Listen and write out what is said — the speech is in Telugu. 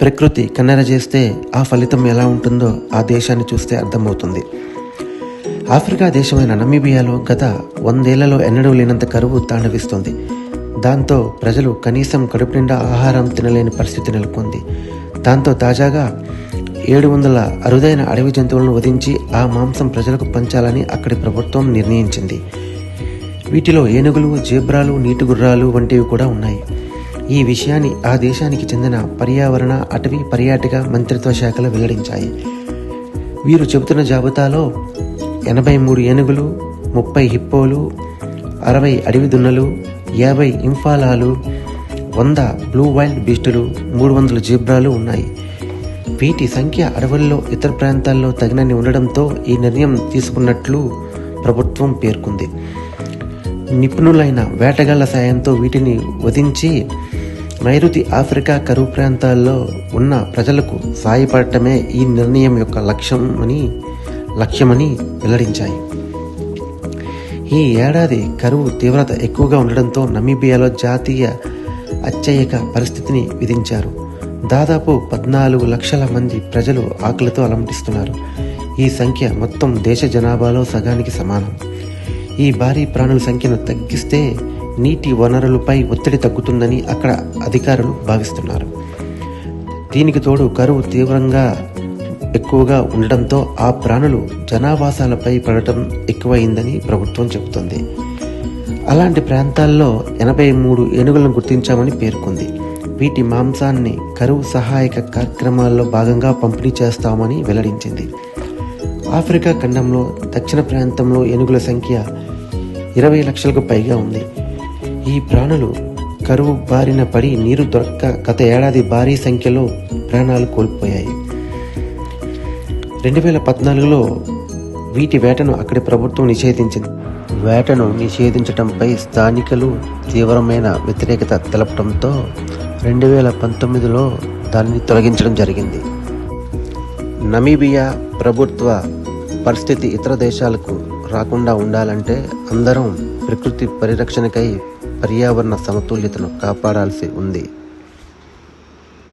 ప్రకృతి కన్నెర చేస్తే ఆ ఫలితం ఎలా ఉంటుందో ఆ దేశాన్ని చూస్తే అర్థమవుతుంది. ఆఫ్రికా దేశమైన నమీబియాలో గత వందేళ్ళలో ఎన్నడూ లేనంత కరువు తాండవిస్తోంది. దాంతో ప్రజలు కనీసం కడుపు నిండా ఆహారం తినలేని పరిస్థితి నెలకొంది. దాంతో తాజాగా ఏడు వందల అరుదైన అడవి జంతువులను వధించి ఆ మాంసం ప్రజలకు పంచాలని అక్కడి ప్రభుత్వం నిర్ణయించింది. వీటిలో ఏనుగులు జీబ్రాలు నీటిగుర్రాలు వంటివి కూడా ఉన్నాయి. ఈ విషయాన్ని ఆ దేశానికి చెందిన పర్యావరణ అటవీ పర్యాటక మంత్రిత్వ శాఖలు వెల్లడించాయి. వీరు చెబుతున్న జాబితాలో ఎనభై మూడు ఏనుగులు ముప్పై హిప్పోలు అరవై అడవి దున్నలు యాభై ఇంఫాలాలు వంద బ్లూ వైల్డ్ బీస్టులు మూడు వందల జీబ్రాలు ఉన్నాయి. వీటి సంఖ్య అడవుల్లో ఇతర ప్రాంతాల్లో తగినన్ని ఉండడంతో ఈ నిర్ణయం తీసుకున్నట్లు ప్రభుత్వం పేర్కొంది. నిపుణులైన వేటగాళ్ళ సాయంతో వీటిని వధించి నైరుతి ఆఫ్రికా కరువు ప్రాంతాల్లో ఉన్న ప్రజలకు సాయపడటమే ఈ నిర్ణయం యొక్క లక్ష్యం అని లక్ష్యమని వెల్లడించాయి. ఈ ఏడాది కరువు తీవ్రత ఎక్కువగా ఉండడంతో నమీబియాలో జాతీయ అత్యయిక పరిస్థితిని విధించారు. దాదాపు పద్నాలుగు లక్షల మంది ప్రజలు ఆకలితో అలమటిస్తున్నారు. ఈ సంఖ్య మొత్తం దేశ జనాభాలో సగానికి సమానం. ఈ భారీ ప్రాణుల సంఖ్యను తగ్గిస్తే నీటి వనరులపై ఒత్తిడి తగ్గుతుందని అక్కడ అధికారులు భావిస్తున్నారు. దీనికి తోడు కరువు తీవ్రంగా ఎక్కువగా ఉండడంతో ఆ ప్రాణులు జనావాసాలపై పడటం ఎక్కువైందని ప్రభుత్వం చెబుతోంది. అలాంటి ప్రాంతాల్లో ఎనభై మూడు ఏనుగులను గుర్తించామని పేర్కొంది. వీటి మాంసాన్ని కరువు సహాయక కార్యక్రమాల్లో భాగంగా పంపిణీ చేస్తామని వెల్లడించింది. ఆఫ్రికా ఖండంలో దక్షిణ ప్రాంతంలో ఏనుగుల సంఖ్య ఇరవై లక్షలకు పైగా ఉంది. ఈ ప్రాణులు కరువు బారిన పడి నీరు దొరక్క గత ఏడాది భారీ సంఖ్యలో ప్రాణాలు కోల్పోయాయి. రెండు వేల పద్నాలుగులో వీటి వేటను అక్కడి ప్రభుత్వం నిషేధించింది. వేటను నిషేధించడంపై స్థానికులు తీవ్రమైన వ్యతిరేకత తెలపడంతో రెండు వేల పంతొమ్మిదిలో దానిని తొలగించడం జరిగింది. నమీబియా ప్రభుత్వ పరిస్థితి ఇతర దేశాలకు రాకుండా ఉండాలంటే అందరం ప్రకృతి పరిరక్షణకై పర్యావరణ సమతుల్యతను కాపాడాల్సి ఉంది.